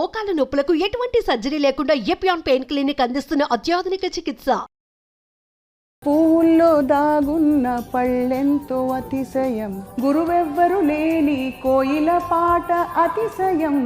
మోకాల నొప్పులకు ఎటువంటి సర్జరీ లేకుండా ఎపియాన్ పెయిన్ క్లినిక్ అందిస్తున్న అత్యాధునిక చికిత్స. పువ్వుల్లో దాగున్న పళ్ళెంతో అతిశయం గురువెవ్వరు లేని కోయిల పాట అతిశయం.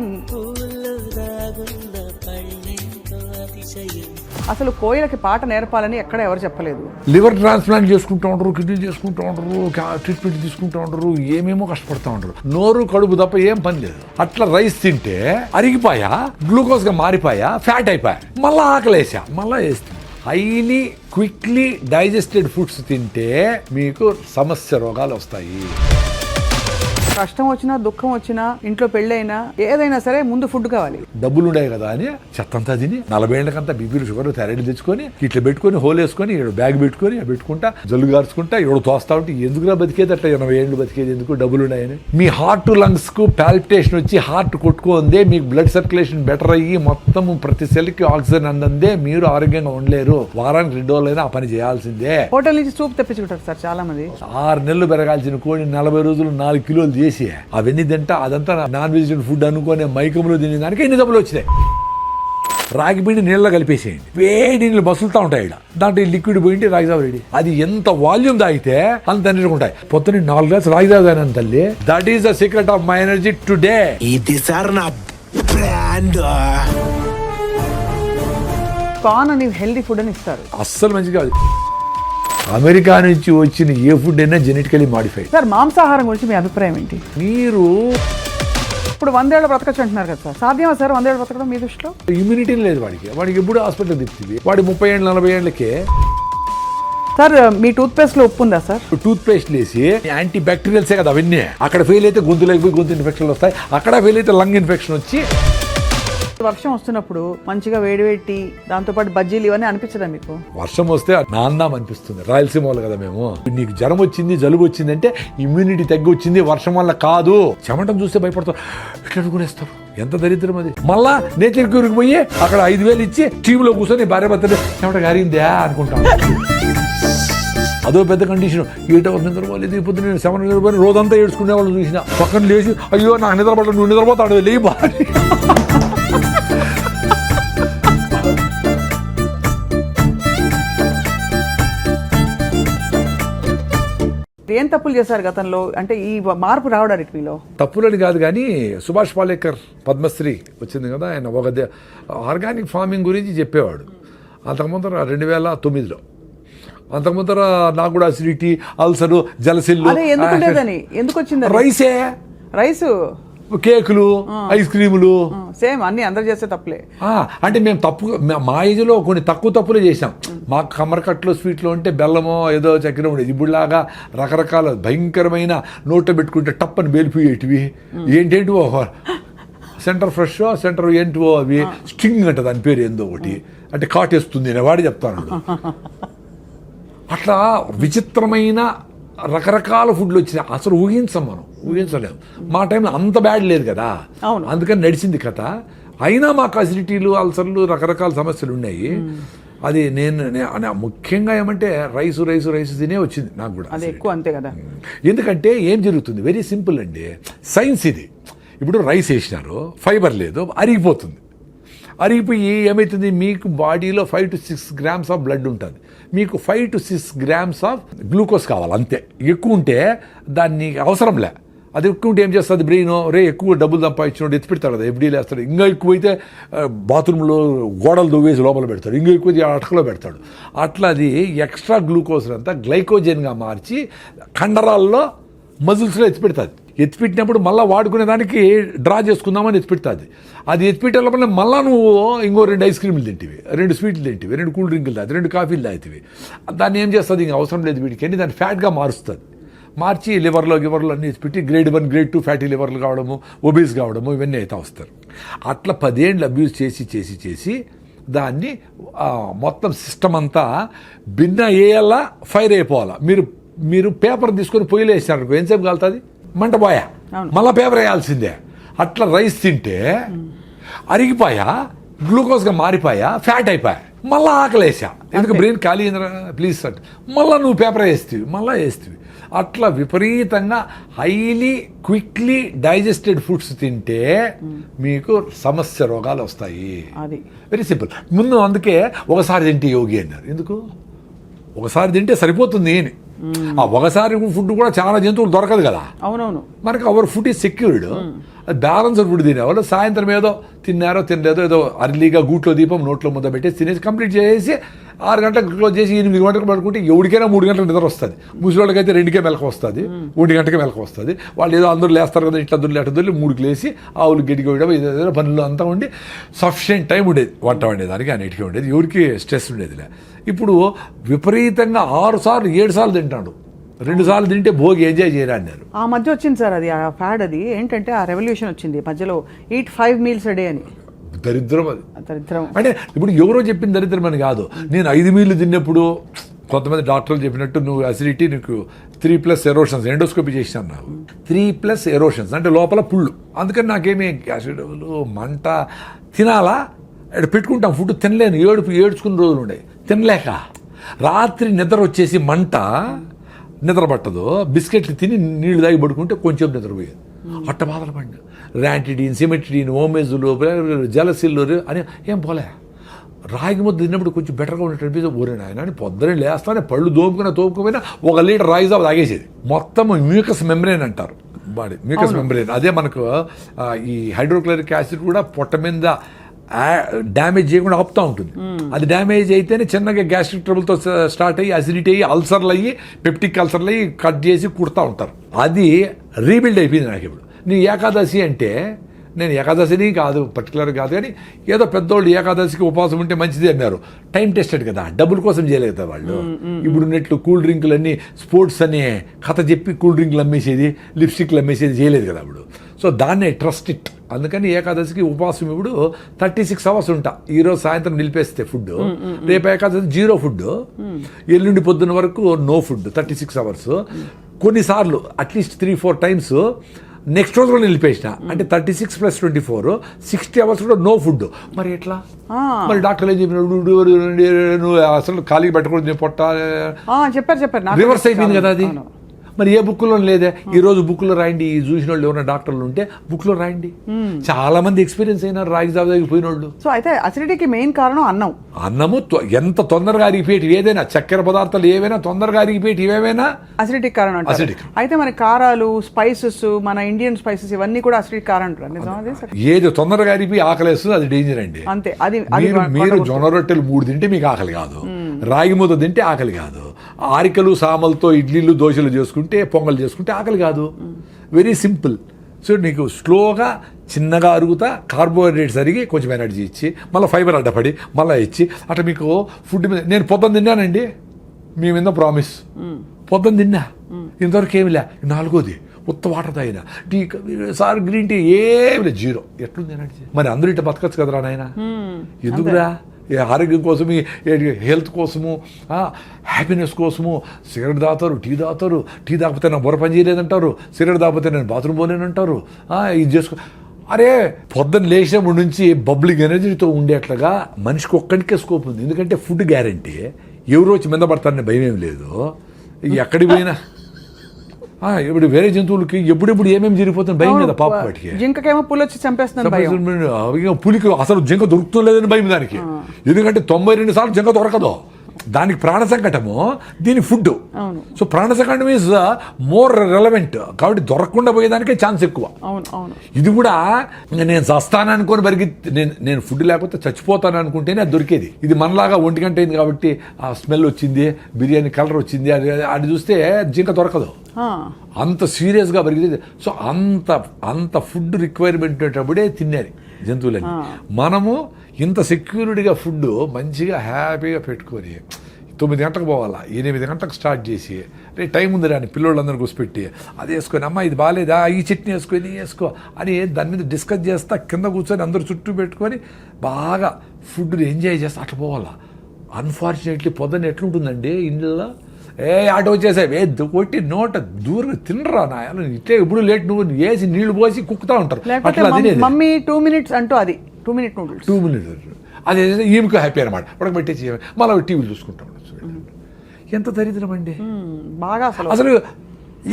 అసలు కోయిలకి పాట నేర్పాలని ఎక్కడ ఎవరు చెప్పలేదు. లివర్ ట్రాన్స్ప్లాంట్ చేసుకుంటూ ఉంటారు కిడ్నీ చేసుకుంటూ ఉంటారు ట్రీట్మెంట్ తీసుకుంటూ ఉంటారు ఏమేమో కష్టపడుతూ ఉంటారు నోరు కడుపు తప్ప ఏం పని లేదు. అట్లా రైస్ తింటే అరిగిపోయా గ్లూకోజ్గా మారిపోయా ఫ్యాట్ అయిపోయా. మళ్ళా ఆకలేసా మళ్ళా వేస్తుంది హైలీ క్విక్లీ డైజెస్టెడ్ ఫుడ్స్ తింటే మీకు సమస్య రోగాలు వస్తాయి. కష్టం వచ్చినా దుఃఖం వచ్చినా ఇంట్లో పెళ్ళైనా ఏదైనా సరే ముందు ఫుడ్ కావాలి. డబ్బులు ఉండే కదా అని చెత్తంతా తిని నలభై ఏళ్ళకంతా బీపీలు షుగర్ థైరాయిడ్ తెచ్చుకొని ఇట్లా పెట్టుకొని హోల్ వేసుకొని ఇక్కడ బ్యాగ్ పెట్టుకొని పెట్టుకుంటా జల్లు గార్చుకుంటా ఎవడు తోస్తా ఉంటే ఎందుకురా బతికేది అట్లా ఎనభై ఏళ్ళు బతికేది ఎందుకు డబ్బులు ఉన్నాయని మీ హార్ట్ లంగ్స్కు పాల్పిటేషన్ వచ్చి హార్ట్ కొట్టుకుందే మీకు బ్లడ్ సర్క్యులేషన్ బెటర్ అయ్యి మొత్తం ప్రతి సెల్కి ఆక్సిజన్ అందందే మీరు ఆరోగ్యంగా ఉండలేరు. వారానికి రెండు రోజులైనా ఆ పని చేయాల్సిందే. హోటల్ నుంచి సూప్ తెప్పించుకుంటారు సార్ చాలా మంది ఆరు నెలలు పెరగాల్సిన కోడి నలభై రోజులు నాలుగు కిలోలు చేసి. అవన్నీ తింటా అదంతా నాన్ వెజిటేరియన్ ఫుడ్ అనుకునే మైకంలో తినే దానికి ఎన్ని డబ్బులు వచ్చినాయి? రాగి పిండి నీళ్ళలో కలిపేసేయండి. వేడి నీళ్ళు మసులుతూ ఉంటాయి ఈడ. దాంట్లో ఈ లిక్విడ్ పోయింటి రాగిజావ రెడీ అది ఎంత వాల్యూమ్ తాగితే అంత ఎనర్జీ ఉంటాయి. పొద్దున్న నాలుగు గ్లాస్ రాగిజావ తాగినాను తల్లి. That is the secret of my energy today ఇది సార్ నా బ్రాండ్ కార్న్ అని హెల్దీ ఫుడ్ అని ఇస్తారు. అస్సలు మంచిగా కాదు. అమెరికా నుంచి వచ్చిన ఏ ఫుడ్ అయినా జెనెటికలీ మాడిఫైడ్ సార్ మాంసాహారం గురించి మీ అభిప్రాయం ఏంటి? మీరు ఇప్పుడు వందేళ్ళు బ్రతకచ్చు అంటున్నారు కదా సార్. సాధ్యమా సార్ వందేళ్ళు బ్రతకడం మీ దృష్టిలో? ఇమ్యూనిటీ లేదు వాడికి. వాడికి ఎప్పుడు హాస్పిటల్ తిప్పుతుంది? వాడి ముప్పై ఏళ్ళు నలభై ఏళ్ళకే సార్ మీ టూత్ పేస్ట్లో ఉప్పు ఉందా సార్? టూత్ పేస్ట్ వేసి యాంటీ బ్యాక్టీరియల్సే కదా అవన్నీ. అక్కడ ఫెయిల్ అయితే గొంతులోకి పోయి గొంతు ఇన్ఫెక్షన్లు వస్తాయి. అక్కడ ఫెయిల్ అయితే లంగ్ ఇన్ఫెక్షన్ వచ్చి వర్షం వస్తున్నప్పుడు మంచిగా వేడివేడి టీ దాంతోపాటు బజ్జీలు ఇవన్నీ అనిపించదా మీకు? వర్షం వస్తే నాందాం అనిపిస్తుంది. రాయలసీమ వాళ్ళు కదా మేము. నీకు జ్వరం వచ్చింది జలుబు వచ్చింది అంటే ఇమ్యూనిటీ తగ్గి వచ్చింది వర్షం వల్ల కాదు. చెమటం చూస్తే భయపడతారు. ఇట్లా అనుకునేస్తారు ఎంత దరిద్రం అది. మళ్ళా నేచర్ క్యూర్కి పోయి అక్కడ ఐదు వేలు ఇచ్చి టీవీలో కూర్చొని భార్య భర్తలు చెమట గారిందా అనుకుంటాను అదో పెద్ద కండిషన్ ఏటో నిద్రపోలేదు ఇప్పుడు పొద్దున నేను సెవెన్ నిద్రపోయి రోజంతా ఏడ్చుకునే వాళ్ళు చూసిన. పక్కన లేచి అయ్యో నాకు నిద్రపడలేదు నువ్వు నిద్రపోతాడు లేయి బాగా ఏం తప్పులు చేశారు గతంలో? అంటే ఈ మార్పు రావడానికి మీలో తప్పులని కాదు కానీ సుభాష్ పాలేకర్ పద్మశ్రీ వచ్చింది కదా ఆయన ఒక ఆర్గానిక్ ఫార్మింగ్ గురించి చెప్పేవాడు. అంతకుముందర రెండు వేల తొమ్మిదిలో. అంతకుముందర నాకు కూడా అసిడిటీ అల్సరు జలసిల్లు ఎందుకు వచ్చింది? రైసే. రైస్? కేకులు ఐస్ క్రీములు. సేమ్ అన్ని అందరు చేసే తప్పులే. అంటే మేము తప్పు మా- మా ఏజ్లో కొన్ని తక్కువ తప్పులే చేసాం మా కమరకట్లో స్వీట్లో ఉంటే బెల్లమో ఏదో చక్కెర ఉండేది. ఇప్పుడులాగా రకరకాల భయంకరమైన నోట్లో పెట్టుకుంటే టప్పని వేలిపోయేటివి. ఏంటేంటివో? సెంటర్ ఫ్రెష్ సెంటర్ ఏంటివో అవి స్టింగ్ అంట దాని పేరు ఏందో ఒకటి. అంటే కాటేస్తుంది అని వాడు చెప్తాను. అట్లా విచిత్రమైన రకరకాల ఫుడ్లు వచ్చినాయి. అసలు ఊహించం మనం. ఊహించలేము మా టైంలో అంత బ్యాడ్ లేదు కదా. అందుకని నడిచింది కథ. అయినా మాకు అసిడిటీలు అల్సర్లు రకరకాల సమస్యలు ఉన్నాయి. అది నేను ముఖ్యంగా ఏమంటే రైసు రైసు రైసు తినే వచ్చింది నాకు కూడా. అది ఎక్కువ అంతే కదా. ఎందుకంటే ఏం జరుగుతుంది? వెరీ సింపుల్ అండి. సైన్స్ ఇది. ఇప్పుడు రైస్ వేసినారు ఫైబర్ లేదు అరిగిపోతుంది. అరిగిపోయి ఏమవుతుంది మీకు బాడీలో five to six grams of blood ఉంటుంది. మీకు five to six grams of glucose కావాలి అంతే. ఎక్కువ ఉంటే దాన్ని అవసరంలే అది ఎక్కువ ఉంటే ఏం చేస్తుంది? బ్రెయిన్ రే ఎక్కువ డబ్బులు సంపాదించినోడు ఎత్తి పెడతాడు కదా ఎఫ్డీలు వేస్తాడు. ఇంకా ఎక్కువైతే బాత్రూంలో గోడలు దువ్వేసి లోపల పెడతాడు. ఇంకా ఎక్కువ అటకలో పెడతాడు. అట్లా అది ఎక్స్ట్రా గ్లూకోజ్ అంతా గ్లైకోజన్గా మార్చి కండరాల్లో మజిల్స్లో ఎత్తిపెడుతుంది ఎత్తిపెట్టినప్పుడు మళ్ళీ వాడుకునే దానికి డ్రా చేసుకుందామని ఎత్తిపెడుతుంది అది ఎత్తిపెట్టే లోపల మళ్ళీ నువ్వు ఇంకో రెండు ఐస్ క్రీములు తింటివి రెండు స్వీట్లు తింటివి రెండు కూల్ డ్రింకులు తాగి రెండు కాఫీలు తాగుతావి. దాన్ని ఏం చేస్తుంది? ఇంక అవసరం లేదు వీటికి అని దాన్ని ఫ్యాట్గా మారుస్తుంది. మార్చి లివర్లో గివర్లో అన్ని పెట్టి grade one grade two fatty లివర్లు కావడము ఒబీస్ కావడము ఇవన్నీ అయితే వస్తారు అట్లా పదేళ్ళు అబ్యూస్ చేసి చేసి చేసి దాన్ని మొత్తం సిస్టమ్ అంతా భిన్న వేయాలా ఫైర్ అయిపోవాలా. మీరు మీరు పేపర్ తీసుకొని పొయ్యిలో వేసినారు ఎంతసేపు కాలుతుంది? మంట పోయా. మళ్ళీ పేపర్ వేయాల్సిందే. అట్లా రైస్ తింటే అరిగిపోయా గ్లూకోజ్గా మారిపోయా ఫ్యాట్ అయిపోయా. మళ్ళీ ఆకలేసా. ఎందుకు బ్రెయిన్ ఖాళీ ప్లీజ్ సార్ మళ్ళీ నువ్వు పేపర్ వేస్తావి మళ్ళీ వేస్తావి అట్లా విపరీతంగా హైలీ క్విక్లీ డైజెస్టెడ్ ఫుడ్స్ తింటే మీకు సమస్య రోగాలు వస్తాయి. అది. వెరీ సింపుల్ ముందు అందుకే ఒకసారి తింటే యోగి అన్నారు. ఎందుకు? ఒకసారి తింటే సరిపోతుంది అని ఆ ఒకసారి ఫుడ్ కూడా చాలా జంతువులు దొరకదు కదా. అవునవును. మనకు our food is secured balanced food తినేవాళ్ళు సాయంత్రం ఏదో తిన్నారో తినలేదో ఏదో అర్లీగా గూట్లో దీపం నోట్లో ముద్ద పెట్టేసి తినేసి కంప్లీట్ చేసి ఆరు గంటలకు క్లోజ్ చేసి ఎనిమిది గంటలకు పడుకుంటే ఎవరికైనా మూడు గంటలు నిద్ర వస్తుంది. ముసలివాళ్ళకైతే రెండుకే మెలకు వస్తుంది. ఒంటి గంటకే మెలకు వస్తుంది. వాళ్ళు ఏదో అందరూ లేస్తారు కదా ఇట్లా దొల్లి అట్లా దొల్లి మూడుకు లేసి ఆవులు గిడికి వేయడం ఏదో పనులు అంతా ఉండి సఫిషియెంట్ టైం ఉండేది. వంట వండేదానికి అన్నిటికీ ఉండేది. ఎవరికి స్ట్రెస్ ఉండేదిలే. ఇప్పుడు విపరీతంగా ఆరు సార్లు ఏడు సార్లు తింటాడు. రెండు సార్లు తింటే భోగి ఎంజాయ్ చేయరా అన్నారు. ఆ మధ్య వచ్చింది సార్ అది ఆ ఫ్యాడ్ అది. ఏంటంటే ఆ రెవల్యూషన్ వచ్చింది. మధ్యలో ఎయిట్ ఫైవ్ మీల్స్ డే అని. దరిద్రం అది. దరిద్రం. అంటే ఇప్పుడు ఎవరో చెప్పిన దరిద్రం అని కాదు. నేను ఐదు మీలు తిన్నప్పుడు కొంతమంది డాక్టర్లు చెప్పినట్టు నువ్వు అసిడిటీ నీకు త్రీ ప్లస్ ఎరోషన్స్ ఎండోస్కోపీ చేసినాను నాకు. త్రీ ప్లస్ ఎరోషన్స్ అంటే లోపల పుళ్ళు. అందుకని నాకేమీ యాసిడ్లు మంట. తినాలా? ఇక్కడ పెట్టుకుంటాం ఫుడ్ తినలేను. ఏడుపు ఏడ్చుకున్న రోజులు ఉండే. తినలేక. రాత్రి నిద్ర వచ్చేసి మంట నిద్ర పట్టదు. బిస్కెట్లు తిని నీళ్ళు తాగి పడుకుంటే కొంచెం నిద్రపోయేది. అట్ట బాధలు పడిన ర్యాంటిడీన్ సిమెట్రిడీన్ ఓమేజులు జలసిల్లు అని ఏం పోలే. రాగి ముద్ద తిన్నప్పుడు కొంచెం బెటర్గా ఉన్నట్టు అనిపిస్తే ఊరే నాయన అని పొద్దునే లేస్తానే పళ్ళు దోముకున్న తోముకపోయినా ఒక లీటర్ రాగి జావ తాగేసేది. మొత్తం మ్యూకస్ మెంబ్రేన్ అంటారు. Body mucous membrane. అదే మనకు ఈ హైడ్రోక్లోరిక్ యాసిడ్ కూడా పొట్ట మీద డ్యామేజ్ చేయకుండా ఆపుతూ ఉంటుంది. అది డ్యామేజ్ అయితేనే చిన్నగా గ్యాస్ట్రిక్ ట్రబుల్తో స్టార్ట్ అయ్యి అసిడిటీ అయ్యి అల్సర్లు అయ్యి పెప్టిక్ అల్సర్లు అయ్యి కట్ చేసి కుడతా ఉంటారు. అది రీబిల్డ్ అయిపోయింది నాకు ఇప్పుడు. నీ ఏకాదశి అంటే నేను ఏకాదశిని కాదు పర్టికులర్ కాదు కానీ ఏదో పెద్దోళ్ళు ఏకాదశికి ఉపవాసం ఉంటే మంచిది అన్నారు. టైం టెస్టెడ్ కదా డబ్బుల కోసం చేయలేదు కదా వాళ్ళు ఇప్పుడు ఉన్నట్లు కూల్ డ్రింకులు అన్ని స్పోర్ట్స్ అని కథ చెప్పి కూల్ డ్రింకులు అమ్మేసేది లిప్స్టిక్లు అమ్మేసేది చేయలేదు కదా అప్పుడు సో దాన్నే ట్రస్ట్ ఇట్ అందుకని ఏకాదశికి ఉపవాసం ఇప్పుడు థర్టీ సిక్స్ అవర్స్ ఉంటా. ఈరోజు సాయంత్రం నిలిపేస్తే ఫుడ్. రేపు ఏకాదశి జీరో ఫుడ్. ఎల్లుండి పొద్దున్న వరకు no food thirty six hours. కొన్నిసార్లు at least three four times next రోజు కూడా నిలిపేసిన. అంటే thirty six plus twenty four sixty hours కూడా నో ఫుడ్. మరి ఎట్లా. మరి డాక్టర్లు ఏం చెప్పినాడు నువ్వు అసలు ఖాళీ పెట్టకూడదు పొట్ట. చెప్పారు చెప్పారు. రివర్స్ అయిపోయింది కదా అది. మరి ఏ బుక్లో లేదే? ఈ రోజు బుక్లో రాయండి. ఈ చూసిన వాళ్ళు ఎవరైనా డాక్టర్లు ఉంటే బుక్లో రాయండి. చాలా మంది ఎక్స్పీరియన్స్ అయినారు రాగి జాబ్ పోయిన వాళ్ళు సో అయితే అసిడిటీకి మెయిన్ కారణం అన్నం. అన్నము ఎంత తొందరగా అరిగిపోయేటి ఏదైనా చక్కెర పదార్థాలు ఏవైనా తొందరగా అరిగిపోయేటి ఏవైనా? అసిడిటిక్ కారణం Acidic. అయితే మన కారాలు స్పైసెస్ మన ఇండియన్ స్పైసెస్ ఇవన్నీ కూడా అసిడిక్ కారణం? ఏది తొందరగా అరిగిపోయి ఆకలేస్తుంది అది డేంజర్ అండి. అంతే. అది మీరు. జొన్న రొట్టెలు మూడు తింటే మీకు ఆకలి కాదు. రాగి ముద్ద తింటే ఆకలి కాదు. ఆరికలు సామలతో ఇడ్లీలు దోశలు చేసుకుంటే పొంగల్ చేసుకుంటే ఆకలి కాదు. వెరీ సింపుల్ సో నీకు స్లోగా చిన్నగా అరుగుతా కార్బోహైడ్రేట్స్ అరిగి కొంచెం ఎనర్జీ ఇచ్చి మళ్ళీ ఫైబర్ అడ్డపడి మళ్ళీ ఇచ్చి అట్లా మీకు ఫుడ్ మీద నేను పొద్దున్న తిన్నానండి. మీ మీద ప్రామిస్ పొద్దున్న తిన్నా. ఇంతవరకు ఏమి లే. నాలుగోది. ఉత్త వాటర్ తాగిన టీ సార్ గ్రీన్ టీ ఏమి లేదు జీరో. ఎట్లుంది ఎనర్జీ మరి అందరూ ఇట్లా బతకచ్చు కదరా నాయన? ఎందుకురా? ఈ ఆరోగ్యం కోసము హెల్త్ కోసము హ్యాపీనెస్ కోసము సిగరెట్ తాగుతారు టీ తాగుతారు టీ తాగిపోతే నా బుర్ర పని చేయలేదంటారు సిగరెట్ తాగిపోతే నేను బాత్రూమ్ పోలేనంటారు ఆ, ఇది చేసుకో అరే పొద్దున్న లేచినప్పటి నుంచి పబ్లిక్ ఎనర్జీతో ఉండేట్లుగా మనిషికి ఒక్కడికే స్కోప్ ఉంది. ఎందుకంటే ఫుడ్ గ్యారంటీ. ఎవరు వచ్చి మీద పడతారనే భయం ఏం లేదు. ఎక్కడికి పోయినా ఇప్పుడు వేరే జంతువులకి ఎప్పుడెప్పుడు ఏమేమి జరిగిపోతుంది భయం కదా పాప వాటికి? జింకకేమో పులి వచ్చి ఇక పులికి అసలు జింక దొరుకుతుందని భయం దానికి. ఎందుకంటే తొంభై రెండు సార్లు జింక దొరకదు. దానికి ప్రాణ సంకటము దీని ఫుడ్. సో ప్రాణ సంకటం ఈజ్ మోర్ రెలవెంట్ కాబట్టి దొరకకుండా పోయేదానికే ఛాన్స్ ఎక్కువ. ఇది కూడా నేను చస్తాను అనుకొని బరిగి నేను నేను ఫుడ్ లేకపోతే చచ్చిపోతాను అనుకుంటేనే అది దొరికేది. ఇది మనలాగా ఒంటి గంట అయింది కాబట్టి ఆ స్మెల్ వచ్చింది బిర్యానీ కలర్ వచ్చింది అది అది చూస్తే జింక దొరకదు. అంత సీరియస్గా పెరిగింది సో అంత అంత ఫుడ్ రిక్వైర్మెంట్ ఉండేటప్పుడే తినేది జంతువులని మనము ఇంత సెక్యూరిటీగా ఫుడ్ మంచిగా హ్యాపీగా పెట్టుకొని తొమ్మిది గంటలకు పోవాలా ఎనిమిది గంటలకు స్టార్ట్ చేసి రే టైం ఉంది రాని పిల్లోళ్ళందరూ కూర్చోపెట్టి అది వేసుకొని అమ్మ ఇది బాగాలేదా ఈ చట్నీ వేసుకొని ఈ వేసుకో అని దాని మీద డిస్కస్ చేస్తా కింద కూర్చొని అందరూ చుట్టూ పెట్టుకొని బాగా ఫుడ్ని ఎంజాయ్ చేస్తా అట్లా పోవాలా. అన్ఫార్చునేట్లీ పొద్దున్న ఎట్లుంటుందండి ఇంట్లో ఏ ఆటో వచ్చేసావు ఏ కొట్టి నోట దూరం తినరా నాయన? ఇట్లే ఎప్పుడు లేట్ నువ్వు వేసి నీళ్ళు పోసి కుక్కుతా ఉంటారు. అట్లా మమ్మీ టూ మినిట్స్ అంటూ అది. Two minute noodles. Two minutes అదే ఈమెకు హ్యాపీ అనమాట ఉడకబెట్టేసి మళ్ళీ టీవీలు చూసుకుంటా ఎంత దరిద్రం అండి. బాగా అసలు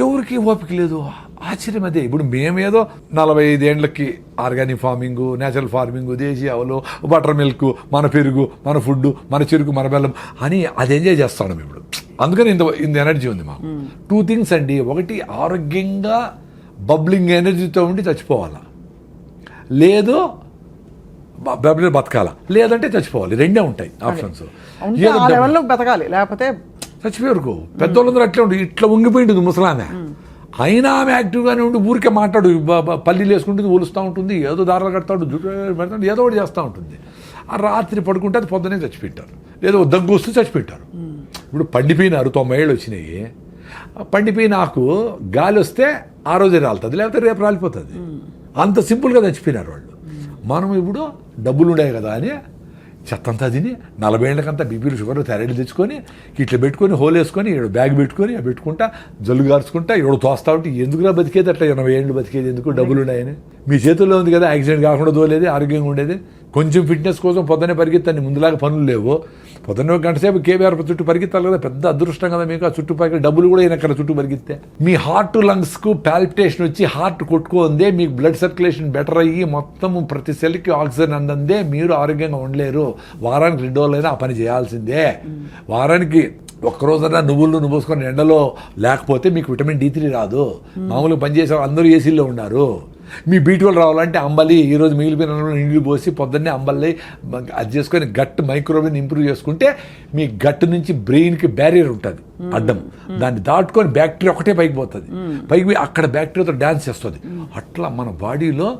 ఎవరికి ఓపిక లేదు. ఆశ్చర్యం అదే ఇప్పుడు మేమేదో నలభై ఐదేండ్లకి ఆర్గానిక్ ఫార్మింగ్ నేచురల్ ఫార్మింగ్ దేశీ ఆవులు బటర్ మిల్క్ మన పెరుగు మన ఫుడ్ మన చెరుకు మన బెల్లం అని అది ఎంజాయ్ చేస్తాం ఇప్పుడు. అందుకని ఇంత ఇంత ఎనర్జీ ఉంది మాకు. టూ థింగ్స్ అండి. ఒకటి ఆరోగ్యంగా బబ్లింగ్ ఎనర్జీతో ఉండి చచ్చిపోవాలా. లేదు బబ్లింగ్ బతకాల. లేదంటే చచ్చిపోవాలి. రెండే ఉంటాయి ఆప్షన్స్. బతకాలి. లేకపోతే చచ్చిపోయారు పెద్దోళ్ళందరూ అట్లే ఉండి ఇట్లా ఉంగిపోయింది ముసలామె. అయినా ఆమె యాక్టివ్గానే ఉండి ఊరికే మాట్లాడు పల్లీలు వేసుకుంటుంది ఒలుస్తూ ఉంటుంది ఏదో దారాలు కడతాడు పెడతాడు ఏదో ఒకటి చేస్తూ ఉంటుంది. ఆ రాత్రి పడుకుంటే అది పొద్దునే చచ్చిపెట్టారు. ఏదో దగ్గు వస్తే చచ్చిపెట్టారు. ఇప్పుడు పండిపోయినారు తొంభై ఏళ్ళు వచ్చినాయి. పండిపోయిన ఆకు గాలి వస్తే ఆ రోజే రాలుతుంది లేకపోతే రేపు రాలిపోతుంది. అంత సింపుల్గా చచ్చిపోయినారు వాళ్ళు. మనం ఇప్పుడు డబ్బులు ఉన్నాయి కదా అని చెత్తంతా తిని నలభై ఏళ్ళకంతా బీపీలు షుగర్ థైరాయిడ్ తెచ్చుకొని ఇట్లా పెట్టుకొని హోల్ వేసుకొని ఈడు బ్యాగ్ పెట్టుకొని పెట్టుకుంటా జల్లు గార్చుకుంటా ఈడు తోస్తా ఉంటే ఎందుకురా బతికేది అట్లా? ఎనభై ఏళ్ళు బతికేది ఎందుకు? డబ్బులు ఉన్నాయని. మీ చేతుల్లో ఉంది కదా యాక్సిడెంట్ కాకుండా దోలేదు ఆరోగ్యంగా ఉండేది. కొంచెం ఫిట్నెస్ కోసం పొద్దునే పరిగెత్తాన్ని ముందులాగా పనులు లేవు. పొద్దున్న గంట సేపు కేబీఆర్ చుట్టూ పరిగెత్తాలి కదా పెద్ద అదృష్టం కదా మీకు. ఆ చుట్టూ పరిగె డబ్బులు కూడా అయినక్కడ చుట్టూ పరిగెత్తే. మీ హార్ట్ లంగ్స్కు పాల్పిటేషన్ వచ్చి హార్ట్ కొట్టుకుందే మీకు బ్లడ్ సర్క్యులేషన్ బెటర్ అయ్యి మొత్తం ప్రతి సెల్కి ఆక్సిజన్ అందందే మీరు ఆరోగ్యంగా ఉండలేరు. వారానికి రెండు రోజులైనా ఆ పని చేయాల్సిందే. వారానికి ఒక్కరోజైనా నువ్వులు నువ్వు పోసుకొని ఎండలో లేకపోతే మీకు విటమిన్ డి త్రీ రాదు. మామూలుగా పనిచేసే వాళ్ళు అందరూ ఏసీలో ఉన్నారు. మీ బీటువల్ రావాలంటే అంబలి ఈరోజు మిగిలిపోయిన నీళ్ళు పోసి పొద్దున్నే అంబలి అది చేసుకొని గట్ మైక్రోవేవ్ ఇంప్రూవ్ చేసుకుంటే మీ గట్ నుంచి బ్రెయిన్కి బ్యారియర్ ఉంటుంది అడ్డం. దాన్ని దాటుకొని బ్యాక్టీరియా ఒకటే పైకి పోతుంది. పైకి పోయి అక్కడ బ్యాక్టీరియాతో డ్యాన్స్ చేస్తుంది. అట్లా మన బాడీలో.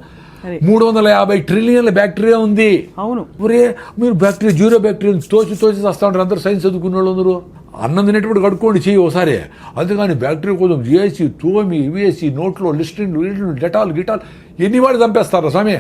మూడు వందల యాభై ట్రిలియన్ల బ్యాక్టీరియా ఉంది. అవును. ఒరే మీరు బ్యాక్టీరియా జీరో బ్యాక్టీరియా తోచి తోచి వస్తూ ఉంటారు. అందరూ సైన్స్ చదువుకున్న వాళ్ళు అందరూ. అన్నం తినేటప్పుడు కడుక్కోండి చెయ్యి ఒకసారి అంతేగాని బ్యాక్టీరియా కోసం జిఐసి తోమి వేసి నోట్లో లిస్టిన్ డెటాల్ గిటాల్ ఎన్ని వాడు చంపేస్తారా స్వామి?